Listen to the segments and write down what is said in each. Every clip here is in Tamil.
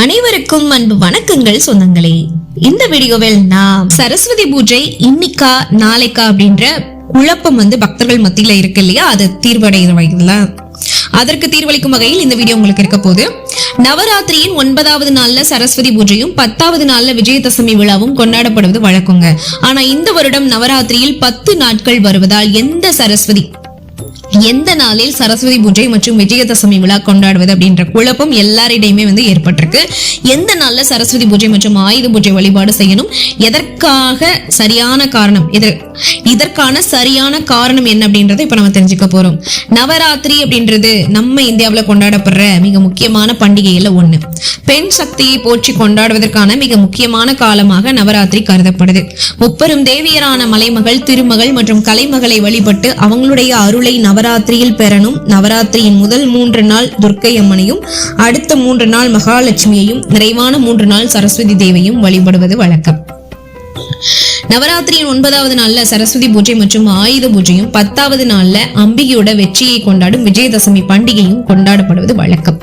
அனைவருக்கும் அன்பு வணக்கங்கள் சொந்தங்களே. இந்த வீடியோவில் நாம் சரஸ்வதி பூஜை இன்னிக்கா நாளைக்கா அப்படின்ற குழப்பம் வந்து பக்தர்கள் மத்தியில இருக்கு இல்லையா? அது தீர்வடைகிற வகையில். அதற்கு தீர்வளிக்கும் வகையில் இந்த வீடியோ உங்களுக்கு இருக்க போது நவராத்திரியின் ஒன்பதாவது நாள்ல சரஸ்வதி பூஜையும் பத்தாவது நாள்ல விஜயதசமி விழாவும் கொண்டாடப்படுவது வழக்கங்க. ஆனா இந்த வருடம் நவராத்திரியில் பத்து நாட்கள் வருவதால் எந்த சரஸ்வதி எந்த நாளில் சரஸ்வதி பூஜை மற்றும் விஜயதசமி விழா கொண்டாடுவது அப்படின்ற குழப்பம் எல்லாரிடையுமே வந்து ஏற்பட்டிருக்கு. எந்த நாள்ல சரஸ்வதி பூஜை மற்றும் ஆயுத பூஜை வழிபாடு செய்யணும்? எதற்காக சரியான காரணம்? எதிர் இதற்கான சரியான காரணம் என்ன அப்படின்றத இப்போ நம்ம தெரிஞ்சுக்க போறோம். நவராத்திரி அப்படின்றது நம்ம இந்தியாவுல கொண்டாடப்படுற மிக முக்கியமான பண்டிகையில் ஒண்ணு. பெண் சக்தியை போற்றி கொண்டாடுவதற்கான மிக முக்கியமான காலமாக நவராத்திரி கருதப்படுது. முப்பெரும் தேவியரான மலைமகள் திருமகள் மற்றும் கலைமகளை வழிபட்டு அவங்களுடைய அருளை நவராத்திரியில் பெறணும். நவராத்திரியின் முதல் மூன்று நாள் துர்க்கை அம்மனையும் அடுத்த மூன்று நாள் மகாலட்சுமியையும் நிறைவான மூன்று நாள் சரஸ்வதி தேவையும் வழிபடுவது வழக்கம். நவராத்திரியின் ஒன்பதாவது நாள்ல சரஸ்வதி பூஜை மற்றும் ஆயுத பூஜையும் பத்தாவது நாள்ல அம்பிகையோட வெற்றியை கொண்டாடும் விஜயதசமி பண்டிகையும் கொண்டாடப்படுவது வழக்கம்.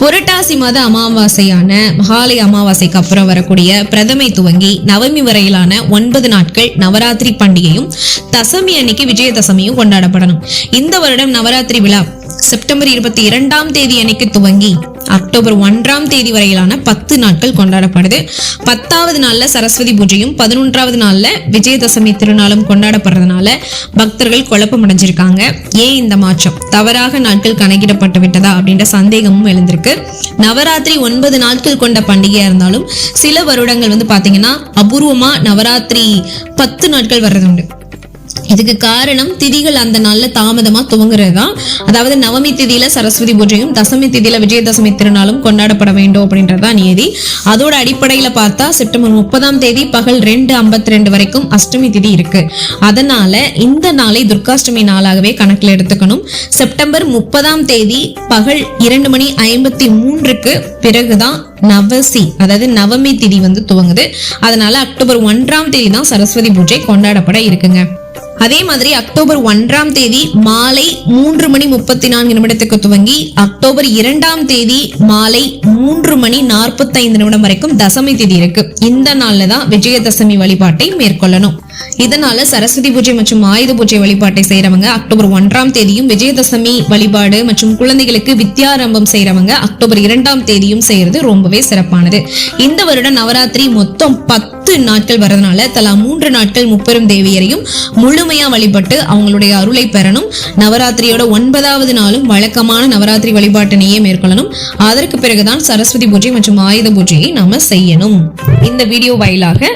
புரட்டாசி மாத அமாவாசையான மகாலய அமாவாசைக்கு அப்புறம் வரக்கூடிய பிரதமை துவங்கி நவமி வரையிலான ஒன்பது நாட்கள் நவராத்திரி பண்டிகையும் தசமி அன்னைக்கு விஜயதசமியும் கொண்டாடப்படணும். இந்த வருடம் நவராத்திரி விழா செப்டம்பர் இருபத்தி இரண்டாம் தேதி அன்னைக்கு துவங்கி அக்டோபர் ஒன்றாம் தேதி வரையிலான பத்து நாட்கள் கொண்டாடப்படுது. பத்தாவது நாள்ல சரஸ்வதி பூஜையும் பதினொன்றாவது நாள்ல விஜயதசமி திருநாளும் கொண்டாடப்படுறதுனால பக்தர்கள் குழப்பம் அடைஞ்சிருக்காங்க. ஏன் இந்த மாற்றம்? தவறாக நாட்கள் கணக்கிடப்பட்டு விட்டதா அப்படின்ற சந்தேகமும் எழுந்திருக்கு. நவராத்திரி ஒன்பது நாட்கள் கொண்ட பண்டிகையா இருந்தாலும் சில வருடங்கள் வந்து பாத்தீங்கன்னா அபூர்வமா நவராத்திரி பத்து நாட்கள் வர்றது உண்டு இதுக்கு காரணம் திதிகள் அந்த நாள்ல தாமதமா துவங்குறது? தான் அதாவது நவமி திதியில சரஸ்வதி பூஜையும் தசமி திதியில விஜயதசமி திருநாளும் கொண்டாடப்பட வேண்டும் அப்படின்றதுதான் நியதி. அதோட அடிப்படையில பார்த்தா செப்டம்பர் முப்பதாம் தேதி பகல் ரெண்டு ஐம்பத்தி ரெண்டு வரைக்கும் அஷ்டமி திதி இருக்கு. அதனால இந்த நாளை துர்காஷ்டமி நாளாகவே கணக்கில் எடுத்துக்கணும். செப்டம்பர் முப்பதாம் தேதி பகல் இரண்டு மணி ஐம்பத்தி மூன்றுக்கு பிறகுதான் நவசி அதாவது நவமி திதி வந்து துவங்குது. அதனால அக்டோபர் ஒன்றாம் தேதி தான் சரஸ்வதி பூஜை கொண்டாடப்பட இருக்குங்க. அதே மாதிரி அக்டோபர் ஒன்றாம் தேதி மாலை மூன்று மணி முப்பத்தி நான்கு நிமிடத்துக்கு துவங்கி அக்டோபர் இரண்டாம் தேதி மாலை மூன்று மணி நாற்பத்தைந்து நிமிடம் வரைக்கும் தசமி திதி இருக்கு. இந்த நாள்ல தான் விஜயதசமி வழிபாட்டை மேற்கொள்ளணும். இதனால சரஸ்வதி பூஜை மற்றும் ஆயுத பூஜை வழிபாட்டை செய்யறவங்க அக்டோபர் ஒன்றாம் தேதியும் விஜயதசமி வழிபாடு மற்றும் குழந்தைகளுக்கு வித்யாரம்பம் செய்யறவங்க அக்டோபர் இரண்டாம் தேதியும் செய்யறது ரொம்பவே சிறப்பானது. இந்த வருடம் நவராத்திரி மொத்தம் பத்து நாட்கள் வரதுனால தலா மூன்று நாட்கள் முப்பெரும் தேவியரையும் முழுமையா வழிபட்டு அவங்களுடைய அருளை பெறணும். நவராத்திரியோட ஒன்பதாவது நாளும் வழக்கமான நவராத்திரி வழிபாட்டினையே மேற்கொள்ளணும். அதற்கு பிறகுதான் சரஸ்வதி பூஜை மற்றும் ஆயுத பூஜையை நாம செய்யணும். இந்த வீடியோ வாயிலாக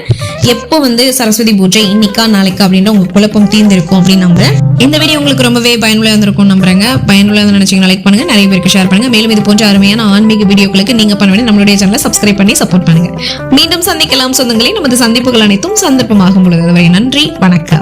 எப்போ வந்து சரஸ்வதி பூஜை இன்னைக்கா நாளைக்கா அப்படின்ற உங்க குழப்பம் தீர்ந்திருக்கும் அப்படின்னு நம்புறேன். இந்த வீடியோ உங்களுக்கு ரொம்பவே பயனுள்ள இருந்திருக்கும் நம்புறேங்க. பயனுள்ள நினைச்சீங்கன்னா லைக் பண்ணுங்க. நிறைய பேருக்கு ஷேர் பண்ணுங்க. மேலும் இது போன்ற அருமையான ஆன்மீக வீடியோக்களுக்கு நீங்க பண்ண வேண்டிய நம்மளுடைய சேனலை சப்ஸ்கிரைப் பண்ணி சப்போர்ட் பண்ணுங்க. மீண்டும் சந்திக்கலாம் சொந்தங்களே. நமது சந்திப்புகள் அனைத்தும் சந்தர்ப்பமாகும் பொழுது நன்றி. வணக்கம்.